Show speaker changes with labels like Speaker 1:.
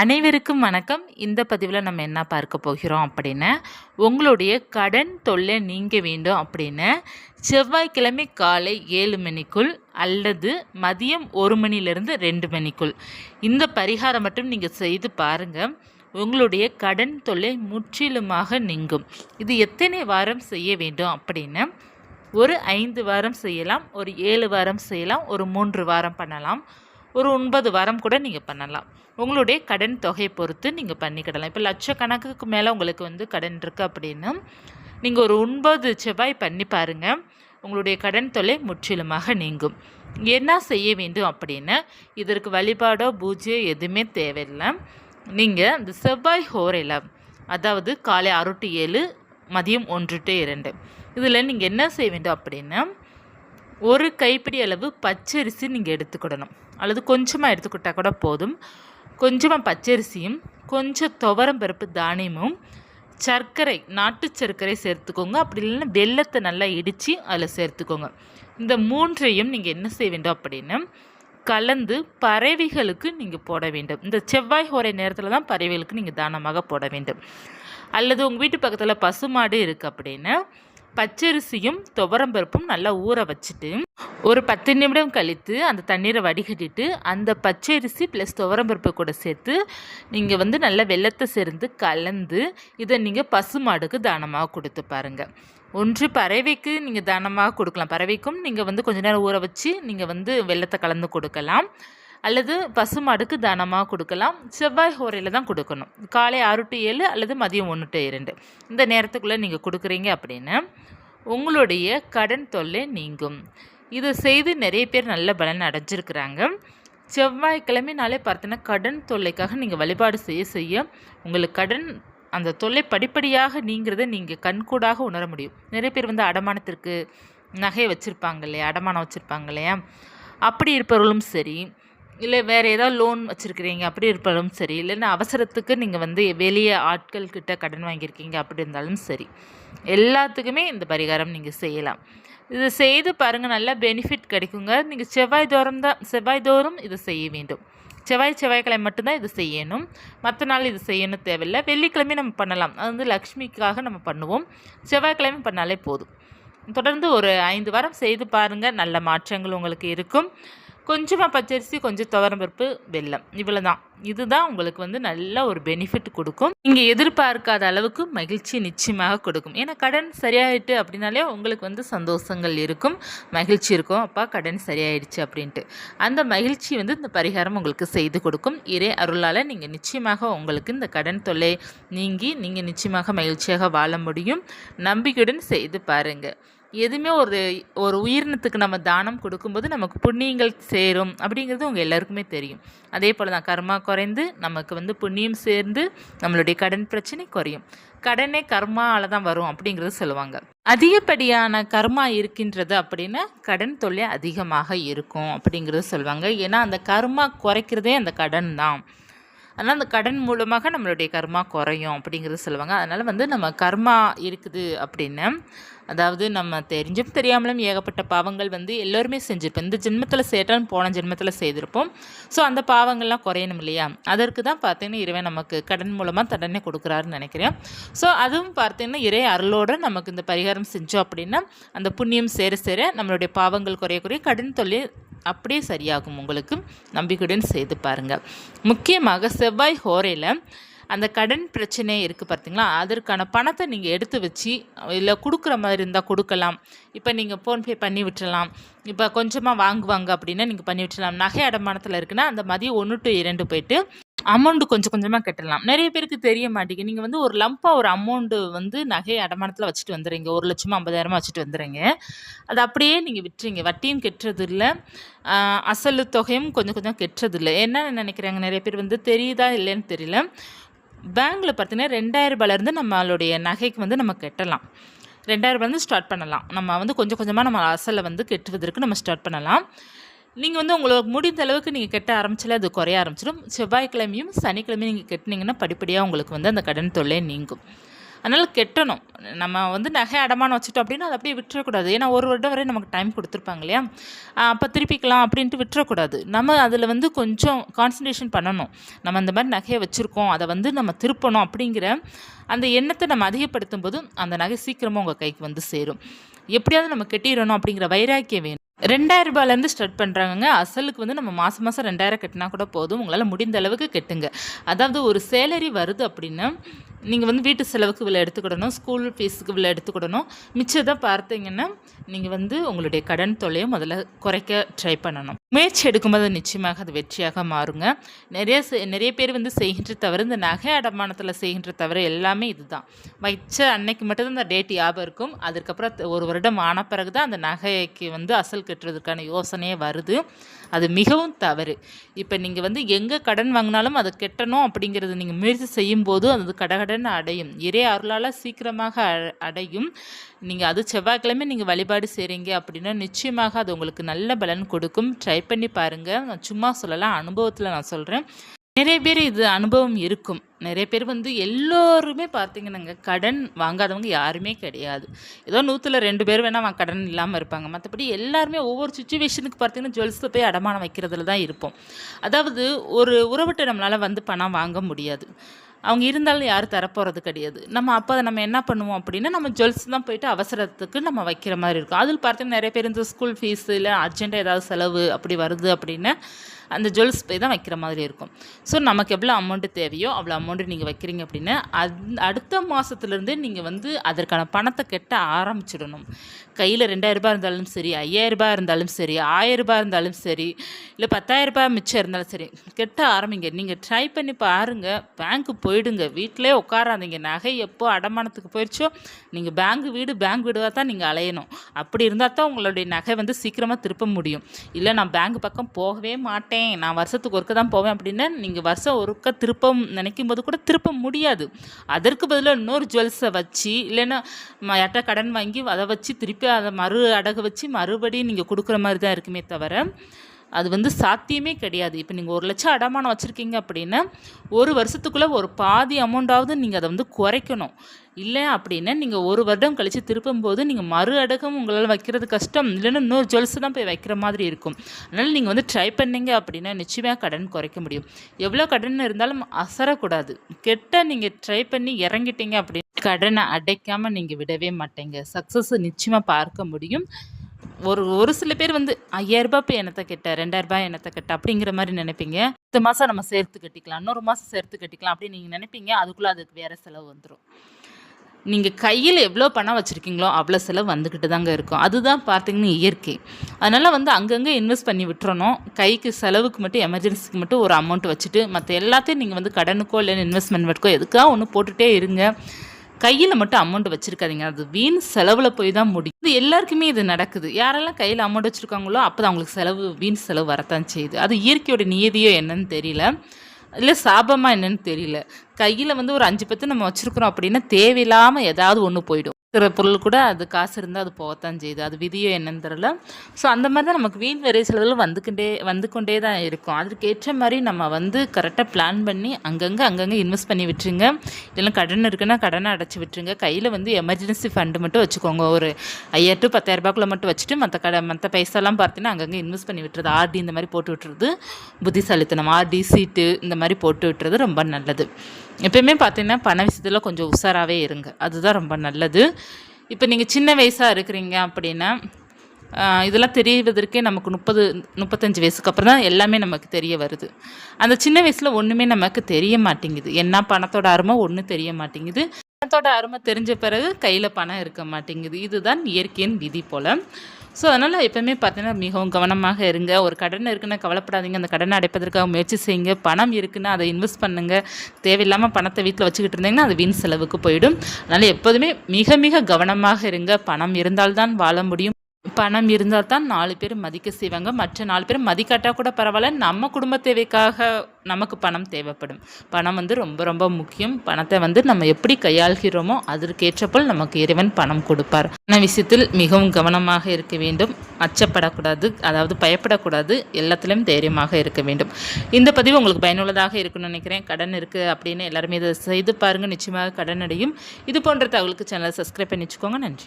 Speaker 1: அனைவருக்கும் வணக்கம். இந்த பதிவில் நம்ம என்ன பார்க்க போகிறோம் அப்படின்னா உங்களுடைய கடன் தொல்லை நீங்க வேண்டும் அப்படின்னு செவ்வாய்க்கிழமை காலை ஏழு மணிக்குள் அல்லது மதியம் ஒரு மணிலேருந்து ரெண்டு மணிக்குள். இந்த பரிகாரம் மட்டும் நீங்கள் செய்து பாருங்கள் உங்களுடைய கடன் தொல்லை முற்றிலுமாக நீங்கும். இது எத்தனை வாரம் செய்ய வேண்டும் அப்படின்னு ஒரு ஐந்து வாரம் செய்யலாம் ஒரு ஏழு வாரம் செய்யலாம் ஒரு மூன்று வாரம் பண்ணலாம் ஒரு ஒன்பது வாரம் கூட நீங்கள் பண்ணலாம். உங்களுடைய கடன் தொகையை பொறுத்து நீங்கள் பண்ணிக்கிடலாம். இப்போ லட்சக்கணக்குக்கு மேலே உங்களுக்கு வந்து கடன் இருக்குது அப்படின்னா நீங்கள் ஒரு ஒன்பது செவ்வாய் பண்ணி பாருங்கள் உங்களுடைய கடன் தொல்லை முற்றிலுமாக நீங்கும். என்ன செய்ய வேண்டும் அப்படின்னா இதற்கு வழிபாடோ பூஜையோ எதுவுமே தேவையில்லை. நீங்கள் இந்த செவ்வாய் ஹோரையில் அதாவது காலை ஆறு டு ஏழு மதியம் ஒன்று டு இரண்டு. இதில் நீங்கள் என்ன செய்ய வேண்டும் அப்படின்னா ஒரு கைப்பிடி அளவு பச்சரிசி நீங்கள் எடுத்துக்கிடணும். அல்லது கொஞ்சமாக எடுத்துக்கிட்டால் கூட போதும். கொஞ்சமாக பச்சரிசியும் கொஞ்சம் துவரம் பருப்பு தானியமும் சர்க்கரை நாட்டு சர்க்கரை சேர்த்துக்கோங்க. அப்படி இல்லைன்னா வெள்ளத்தை நல்லா இடித்து அதில் சேர்த்துக்கோங்க. இந்த மூன்றையும் நீங்கள் என்ன செய்ய வேண்டும் அப்படின்னு கலந்து பறவைகளுக்கு நீங்கள் போட வேண்டும். இந்த செவ்வாய் ஹோரை நேரத்தில் தான் பறவைகளுக்கு நீங்கள் தானமாக போட வேண்டும். அல்லது உங்கள் வீட்டு பக்கத்தில் பசுமாடு இருக்குது அப்படின்னு பச்சரிசியும் துவரம்பருப்பும் நல்லா ஊற வச்சுட்டு ஒரு பத்து நிமிடம் கழித்து அந்த தண்ணீரை வடிகட்டிட்டு அந்த பச்சரிசி ப்ளஸ் துவரம்பருப்பு கூட சேர்த்து நீங்கள் வந்து நல்லா வெள்ளத்தை சேர்ந்து கலந்து இதை நீங்கள் பசுமாடுக்கு தானமாக கொடுத்து பாருங்கள் ஒன்று பறவைக்கு நீங்கள் தானமாக கொடுக்கலாம். பறவைக்கும் நீங்கள் வந்து கொஞ்ச நேரம் ஊற வச்சு நீங்கள் வந்து வெள்ளத்தை கலந்து கொடுக்கலாம். அல்லது பசுமாடுக்கு தானமாக கொடுக்கலாம். செவ்வாய் ஹோரையில் தான் கொடுக்கணும். காலை ஆறு டு ஏழு அல்லது மதியம் ஒன்று டு இரண்டு. இந்த நேரத்துக்குள்ளே நீங்கள் கொடுக்குறீங்க அப்படின்னு உங்களுடைய கடன் தொல்லை நீங்கும். இதை செய்து நிறைய பேர் நல்ல பலன் அடைஞ்சிருக்கிறாங்க. செவ்வாய்க்கிழமைனாலே பார்த்தீங்கன்னா கடன் தொல்லைக்காக நீங்கள் வழிபாடு செய்ய செய்ய உங்களுக்கு கடன் அந்த தொல்லை படிப்படியாக நீங்கிறத நீங்கள் கண்கூடாக உணர முடியும். நிறைய பேர் வந்து அடமானத்திற்கு நகை வச்சுருப்பாங்க இல்லையா? அடமானம் வச்சுருப்பாங்க இல்லையா? அப்படி இருப்பவர்களும் சரி. இல்லை வேறு ஏதாவது லோன் வச்சுருக்கிறீங்க அப்படி இருப்பாலும் சரி. இல்லைன்னா அவசரத்துக்கு நீங்கள் வந்து வெளியே ஆட்கள் கிட்ட கடன் வாங்கியிருக்கீங்க அப்படி இருந்தாலும் சரி. எல்லாத்துக்குமே இந்த பரிகாரம் நீங்கள் செய்யலாம். இது செய்து பாருங்கள் நல்லா பெனிஃபிட் கிடைக்குங்க. நீங்கள் செவ்வாய் தோறும் தான் செவ்வாய் தோறும் இதை செய்ய வேண்டும். செவ்வாய் செவ்வாய்க்கிழமை மட்டும்தான் இது செய்யணும். மற்ற நாள் இது செய்யணும் தேவையில்லை. வெள்ளிக்கிழமை நம்ம பண்ணலாம். அது வந்து லக்ஷ்மிக்காக நம்ம பண்ணுவோம். செவ்வாய்க்கிழமை பண்ணாலே போதும். தொடர்ந்து ஒரு ஐந்து வாரம் செய்து பாருங்கள் நல்ல மாற்றங்கள் உங்களுக்கு இருக்கும். கொஞ்சமாக பச்சரிசி கொஞ்சம் துவரம்பருப்பு வெல்லம். இவ்வளோ தான் இதுதான் உங்களுக்கு வந்து நல்ல ஒரு பெனிஃபிட் கொடுக்கும். நீங்கள் எதிர்பார்க்காத அளவுக்கு மகிழ்ச்சி நிச்சயமாக கொடுக்கும். ஏன்னா கடன் சரியாயிட்டு அப்படின்னாலே உங்களுக்கு வந்து சந்தோஷங்கள் இருக்கும். மகிழ்ச்சி இருக்கும். அப்பா கடன் சரியாயிடுச்சு அப்படின்ட்டு. அந்த மகிழ்ச்சி வந்து இந்த பரிகாரம் உங்களுக்கு செய்து கொடுக்கும். இறை அருளால் நீங்கள் நிச்சயமாக உங்களுக்கு இந்த கடன் தொல்லை நீங்கி நீங்கள் நிச்சயமாக மகிழ்ச்சியாக வாழ முடியும். நம்பிக்கையுடன் செய்து பாருங்கள் எதுவுமே ஒரு ஒரு உயிரினத்துக்கு நம்ம தானம் கொடுக்கும்போது நமக்கு புண்ணியங்கள் சேரும் அப்படிங்கிறது உங்கள் எல்லாருக்குமே தெரியும். அதே போல் தான் கர்மா குறைந்து நமக்கு வந்து புண்ணியம் சேர்ந்து நம்மளுடைய கடன் பிரச்சனை குறையும். கடனே கர்மாவில் தான் வரும் அப்படிங்கிறது சொல்லுவாங்க. அதிகப்படியான கர்மா இருக்கின்றது அப்படின்னா கடன் தொல்லை அதிகமாக இருக்கும் அப்படிங்கிறது சொல்லுவாங்க. ஏன்னா அந்த கர்மா குறைக்கிறதே அந்த கடன் தான். அதனால் அந்த கடன் மூலமாக நம்மளுடைய கர்மா குறையும் அப்படிங்கிறது சொல்லுவாங்க. அதனால் வந்து நம்ம கர்மா இருக்குது அப்படின்னு அதாவது நம்ம தெரிஞ்சும் தெரியாமலும் ஏகப்பட்ட பாவங்கள் வந்து எல்லோருமே செஞ்சுருப்போம். இந்த ஜென்மத்தில் சேட்டாலும் போன ஜென்மத்தில் செய்திருப்போம். ஸோ அந்த பாவங்கள்லாம் குறையணும் இல்லையா? அதற்கு தான் பார்த்தீங்கன்னா இறைவன் நமக்கு கடன் மூலமாக தண்டனை கொடுக்குறாருன்னு நினைக்கிறேன். ஸோ அதுவும் பார்த்தீங்கன்னா இறை அருளோடு நமக்கு இந்த பரிகாரம் செஞ்சோம் அப்படின்னா அந்த புண்ணியம் சேர சேர நம்மளுடைய பாவங்கள் குறைய குறைய கடன் தொழில் அப்படியே சரியாகும் உங்களுக்கு நம்பிக்கையுடன் செய்து பாருங்கள் முக்கியமாக செவ்வாய் ஹோரையில் அந்த கடன் பிரச்சனை இருக்குது பார்த்தீங்களா அதற்கான பணத்தை நீங்கள் எடுத்து வச்சு இல்லை கொடுக்குற மாதிரி இருந்தால் கொடுக்கலாம். இப்போ நீங்கள் ஃபோன்பே பண்ணி விட்டுலாம் இப்போ கொஞ்சமாக வாங்குவாங்க அப்படின்னா நீங்கள் பண்ணி விட்டுலாம் நகை அடமானத்தில் இருக்குன்னா அந்த மதியம் ஒன்று டு இரண்டு போயிட்டு அமௌண்ட்டு கொஞ்சம் கொஞ்சமாக கட்டலாம். நிறைய பேருக்கு தெரிய மாட்டேங்குது. நீங்கள் வந்து ஒரு லம்பாக ஒரு அமௌண்ட்டு வந்து நகை அடமானத்தில் வச்சுட்டு வந்துடுறீங்க. ஒரு லட்சமாக ஐம்பதாயிரமா வச்சுட்டு வந்துடுறீங்க. அது அப்படியே நீங்கள் விட்டுறீங்க வட்டியும் கெட்டுறது இல்லை அசல் தொகையும் கொஞ்சம் கொஞ்சம் கெட்டுறது இல்லை என்ன நினைக்கிறாங்க? நிறைய பேர் வந்து தெரியுதா இல்லைன்னு தெரியல. பேங்க்கில் பார்த்தீங்கன்னா ரெண்டாயிரம் ரூபாயிலேருந்து நம்மளுடைய நகைக்கு வந்து நம்ம கட்டலாம். ரெண்டாயிரம் ரூபாயிலேருந்து ஸ்டார்ட் பண்ணலாம். நம்ம வந்து கொஞ்சம் கொஞ்சமாக நம்ம அசலை வந்து கெட்டுவதற்கு நம்ம ஸ்டார்ட் பண்ணலாம். நீங்கள் வந்து உங்களுக்கு முடிந்த அளவுக்கு நீங்கள் கெட்ட ஆரம்பிச்சாலே அது குறைய ஆரம்பிச்சிடும். செவ்வாய்க்கிழமையும் சனிக்கிழமையும் நீங்கள் கட்டினீங்கன்னா படிப்படியாக உங்களுக்கு வந்து அந்த கடன் தொல்லை நீங்கும். அதனால் கெட்டணும். நம்ம வந்து நகை அடமானம் வச்சுட்டோம் அப்படின்னா அதை அப்படியே விட்டுறக்கூடாது. ஏன்னா ஒரு வருடம் வரை நமக்கு டைம் கொடுத்துருப்பாங்க இல்லையா? அப்போ திருப்பிக்கலாம் அப்படின்ட்டு விட்டுறக்கூடாது. நம்ம அதில் வந்து கொஞ்சம் கான்சன்ட்ரேஷன் பண்ணணும். நம்ம அந்த மாதிரி நகையை வச்சுருக்கோம். அதை வந்து நம்ம திருப்பணும் அப்படிங்கிற அந்த எண்ணத்தை நம்ம அதிகப்படுத்தும் போது அந்த நகை சீக்கிரமாக உங்கள் கைக்கு வந்து சேரும். எப்படியாவது நம்ம கெட்டிடணும் அப்படிங்கிற வைராக்கியம் வேணும். ரெண்டாயிரம் ரூபாயிலேருந்து ஸ்டார்ட் பண்ணுறாங்கங்க அசலுக்கு வந்து நம்ம மாதம் மாதம் ரெண்டாயிரம் கட்டினா கூட போதும். உங்களால் முடிந்த அளவுக்கு கட்டுங்க. அதாவது ஒரு சேலரி வருது அப்படின்னா நீங்கள் வந்து வீட்டு செலவுக்கு இவ்வளோ எடுத்துக்கிடணும் ஸ்கூல் ஃபீஸுக்கு இவ்வளோ எடுத்துக்கிடணும் மிச்சத்தை பார்த்தீங்கன்னா நீங்கள் வந்து உங்களுடைய கடன் தொல்லையை முதல்ல குறைக்க ட்ரை பண்ணணும். முயற்சி எடுக்கும்போது நிச்சயமாக அது வெற்றியாக மாறுங்க. நிறைய செ- நிறைய பேர் வந்து செய்கின்ற தவிர இந்த நகை அடமானத்தில் செய்கின்ற தவிர எல்லாமே இதுதான். வச்ச அன்னைக்கு மட்டும்தான் அந்த டேட் ஞாபகம் இருக்கும். அதுக்கப்புறம் ஒரு வருடம் ஆன பிறகு தான் அந்த நகைக்கு வந்து அசல் கட்டுறதுக்கான யோசனையே வருது. அது மிகவும் தவறு. இப்போ நீங்கள் வந்து எங்கே கடன் வாங்கினாலும் அதை கெட்டணும் அப்படிங்கிறது நீங்கள் முயற்சி செய்யும்போது அது கடகடன் அடையும். இறை அருளால் சீக்கிரமாக அ- அடையும். நீங்கள் அது செவ்வாய்க்கிழமை நீங்கள் வழிபாடு செய்கிறீங்க அப்படின்னா நிச்சயமாக அது உங்களுக்கு நல்ல பலன் கொடுக்கும். ட்ரை பண்ணி பாருங்கள் நான் சும்மா சொல்லலாம் அனுபவத்தில் நான் சொல்கிறேன் நிறைய பேர் இது அனுபவம் இருக்கும். நிறைய பேர் வந்து எல்லோருமே பார்த்தீங்கன்னாங்க கடன் வாங்காதவங்க யாருமே கிடையாது. ஏதோ நூற்றில் ரெண்டு பேர் வேணால் கடன் இல்லாமல் இருப்பாங்க. மற்றபடி எல்லாருமே ஒவ்வொரு சுச்சுவேஷனுக்கு பார்த்தீங்கன்னா ஜுவல்ஸில் போய் அடமானம் வைக்கிறதுல தான் இருப்போம். அதாவது ஒரு உறவுட்ட நம்மளால் வந்து பணம் வாங்க முடியாது. அவங்க இருந்தாலும் யாரும் தரப்போகிறது கிடையாது. நம்ம அப்போ அதை நம்ம என்ன பண்ணுவோம் அப்படின்னா நம்ம ஜுவல்ஸ் தான் போயிட்டு அவசரத்துக்கு நம்ம வைக்கிற மாதிரி இருக்கும். அதில் பார்த்தீங்கன்னா நிறைய பேர் இந்த ஸ்கூல் ஃபீஸு இல்லை அர்ஜென்ட்டாக ஏதாவது செலவு அப்படி வருது அப்படின்னா அந்த ஜுவல்ஸ் போய் தான் வைக்கிற மாதிரி இருக்கும். ஸோ நமக்கு எவ்வளோ அமௌண்ட்டு தேவையோ அவ்வளோ அமௌண்ட்டு நீங்கள் வைக்கிறீங்க அப்படின்னா அந் அடுத்த மாதத்துலேருந்தே நீங்கள் வந்து அதற்கான பணத்தை கெட்ட ஆரம்பிச்சிடணும். கையில் ரெண்டாயிரரூபா இருந்தாலும் சரி ஐயாயிரரூபா இருந்தாலும் சரி ஆயிரரூபா இருந்தாலும் சரி இல்லை பத்தாயிரரூபா மிச்சம் இருந்தாலும் சரி கெட்ட ஆரம்பிங்க. நீங்கள் ட்ரை பண்ணி பாருங்கள் பேங்க்கு போயிடுங்க. வீட்டிலே உட்காராதீங்க. நகை எப்போ அடமானத்துக்கு போயிடுச்சோ நீங்கள் பேங்க் வீடு பேங்க் வீடாக தான் நீங்கள் அலையணும். அப்படி இருந்தால் தான் உங்களுடைய நகை வந்து சீக்கிரமாக திருப்ப முடியும். இல்லை நான் பேங்க் பக்கம் போகவே மாட்டேன். நான் வருஷத்துக்கு ஒருக்க தான் போவேன் அப்படின்னா நீங்கள் வருஷம் ஒருக்க திருப்ப நினைக்கும் போது கூட திருப்ப முடியாது. அதற்கு பதிலாக இன்னொரு ஜுவல்ஸை வச்சு இல்லைன்னா ம- யார்கிட்ட கடன் வாங்கி அதை வச்சு திருப்பி அதை மறு அடகு வச்சு மறுபடியும் நீங்கள் கொடுக்குற மாதிரி தான் இருக்குமே தவிர அது வந்து சாத்தியமே கிடையாது. இப்போ நீங்கள் ஒரு லட்சம் அடமானம் வச்சுருக்கீங்க அப்படின்னா ஒரு வருஷத்துக்குள்ளே ஒரு பாதி அமௌண்ட்டாவது நீங்கள் அதை வந்து குறைக்கணும். இல்லை அப்படின்னா நீங்கள் ஒரு வருடம் கழித்து திருப்பும்போது நீங்கள் மறு அடகம் உங்களால் வைக்கிறது கஷ்டம். இல்லைன்னா இன்னொரு ஜுவல்ஸ் தான் போய் வைக்கிற மாதிரி இருக்கும். அதனால் நீங்கள் வந்து ட்ரை பண்ணீங்க அப்படின்னா நிச்சயமாக கடன் குறைக்க முடியும். எவ்வளோ கடன் இருந்தாலும் அசரக்கூடாது. கெட்ட நீங்கள் ட்ரை பண்ணி இறங்கிட்டீங்க அப்படின்னு கடனை அடைக்காமல் நீங்கள் விடவே மாட்டீங்க. சக்ஸஸ் நிச்சயமாக பார்க்க முடியும். ஒரு ஒரு சில பேர் வந்து ஐயாயிரரூபா போய் என்னத்தை கெட்ட ரெண்டாயிரரூபா எனத்தை கெட்ட அப்படிங்கிற மாதிரி நினைப்பீங்க. இந்த மாதம் நம்ம சேர்த்து கட்டிக்கலாம் இன்னொரு மாதம் சேர்த்து கட்டிக்கலாம் அப்படின்னு நீங்கள் நினைப்பீங்க அதுக்குள்ளே அதுக்கு வேறு செலவு வந்துடும் நீங்கள் கையில் எவ்வளோ பணம் வச்சுருக்கீங்களோ அவ்வளோ செலவு வந்துக்கிட்டு தாங்க இருக்கும். அதுதான் பார்த்தீங்கன்னா இயற்கை. அதனால் வந்து அங்கங்கே இன்வெஸ்ட் பண்ணி விட்டுறணும். கைக்கு செலவுக்கு மட்டும் எமர்ஜென்சிக்கு மட்டும் ஒரு அமௌண்ட் வச்சுட்டு மற்ற எல்லாத்தையும் நீங்கள் வந்து கடனுக்கோ இல்லை இன்வெஸ்ட்மெண்ட்டுக்கோ எதுக்காக ஒன்று போட்டுகிட்டே இருங்க. கையில் மட்டும் அமௌண்ட் வச்சுருக்காதீங்க. அது வீண் செலவில் போய் தான் முடியும். இது எல்லாருக்குமே இது நடக்குது. யாரெல்லாம் கையில் அமௌண்ட் வச்சுருக்காங்களோ அப்போ தான் அவங்களுக்கு செலவு வீண் செலவு வரத்தான் செய்யுது. அது இயற்கையோட நியதியோ என்னன்னு தெரியல. இல்லை சாபமாக என்னன்னு தெரியல. கையில் வந்து ஒரு அஞ்சு பத்து நம்ம வச்சுருக்குறோம் அப்படின்னா தேவையில்லாமல் ஏதாவது ஒன்று போயிடும். இருக்கிற பொருள் கூட அது காசு இருந்தால் அது போகத்தான் செய்யுது. அது விதியோ என்னன்னு தெரில ஸோ அந்த மாதிரி தான் நமக்கு வீண் விரை வந்துக்கிட்டே வந்து கொண்டே தான் இருக்கும். அதுக்கேற்ற மாதிரி நம்ம வந்து கரெக்டாக பிளான் பண்ணி அங்கங்கே அங்கங்கே இன்வெஸ்ட் பண்ணி விட்டுருங்க. இதெல்லாம் கடன் இருக்குன்னா கடனை அடைச்சி விட்டுருங்க. கையில் வந்து எமர்ஜென்சி ஃபண்டு மட்டும் வச்சுக்கோங்க. ஒரு ஐயாயிரம் டு பத்தாயிரம் ரூபாய்க்குள்ள மட்டும் வச்சுட்டு மற்ற கடை மற்ற பைசாலாம் பார்த்தீங்கன்னா அங்கங்கே இன்வெஸ்ட் பண்ணி விட்டுறது. ஆர்டி இந்த மாதிரி போட்டு விட்டுறது புத்திசாலித்தனம். ஆர்டி சீட்டு இந்த மாதிரி போட்டு விட்டுறது ரொம்ப நல்லது. எப்பயுமே பார்த்தீங்கன்னா பண விஷயத்தில் கொஞ்சம் உஷாராகவே இருங்க. அதுதான் ரொம்ப நல்லது. இப்போ நீங்கள் சின்ன வயசாக இருக்கிறீங்க அப்படின்னா இதெல்லாம் தெரிவதற்கே நமக்கு முப்பது முப்பத்தஞ்சு வயசுக்கு அப்புறம் தான் எல்லாமே நமக்கு தெரிய வருது. அந்த சின்ன வயசில் ஒன்றுமே நமக்கு தெரிய மாட்டேங்குது. என்ன பணத்தோட அருமை ஒன்றும் தெரிய மாட்டேங்குது. பணத்தோட அருமை தெரிஞ்ச பிறகு கையில் பணம் இருக்க மாட்டேங்குது. இதுதான் இயற்கையின் விதி போல். ஸோ அதனால் எப்போவுமே பார்த்தீங்கன்னா மிகவும் கவனமாக இருங்க. ஒரு கடன் இருக்குன்னா கவலைப்படாதீங்க. அந்த கடனை அடைப்பதற்காக முயற்சி செய்யுங்க. பணம் இருக்குன்னா அதை இன்வெஸ்ட் பண்ணுங்கள் தேவையில்லாமல் பணத்தை வீட்டில் வச்சுக்கிட்டு இருந்தீங்கன்னா அது வீண் செலவுக்கு போயிடும். அதனால் எப்போதுமே மிக மிக கவனமாக இருங்க. பணம் இருந்தால்தான் வாழ முடியும். பணம் இருந்தால் தான் நாலு பேர் மதிக்க செய்வாங்க. மற்ற நாலு பேர் மதிக்காட்டால் கூட பரவாயில்ல. நம்ம குடும்ப தேவைக்காக நமக்கு பணம் தேவைப்படும். பணம் வந்து ரொம்ப ரொம்ப முக்கியம். பணத்தை வந்து நம்ம எப்படி கையாள்கிறோமோ அதற்கேற்றப்போல் நமக்கு இறைவன் பணம் கொடுப்பார். பண விஷயத்தில் மிகவும் கவனமாக இருக்க வேண்டும். அச்சப்படக்கூடாது. அதாவது பயப்படக்கூடாது. எல்லாத்துலேயும் தைரியமாக இருக்க வேண்டும். இந்த பதிவு உங்களுக்கு பயனுள்ளதாக இருக்குன்னு நினைக்கிறேன். கடன் இருக்குது அப்படின்னு எல்லாருமே இதை செய்து பாருங்கள் நிச்சயமாக கடன் அடையும். இது போன்ற தகவலுக்கு சேனலை சப்ஸ்கிரைப் பண்ணி வச்சுக்கோங்க நன்றி.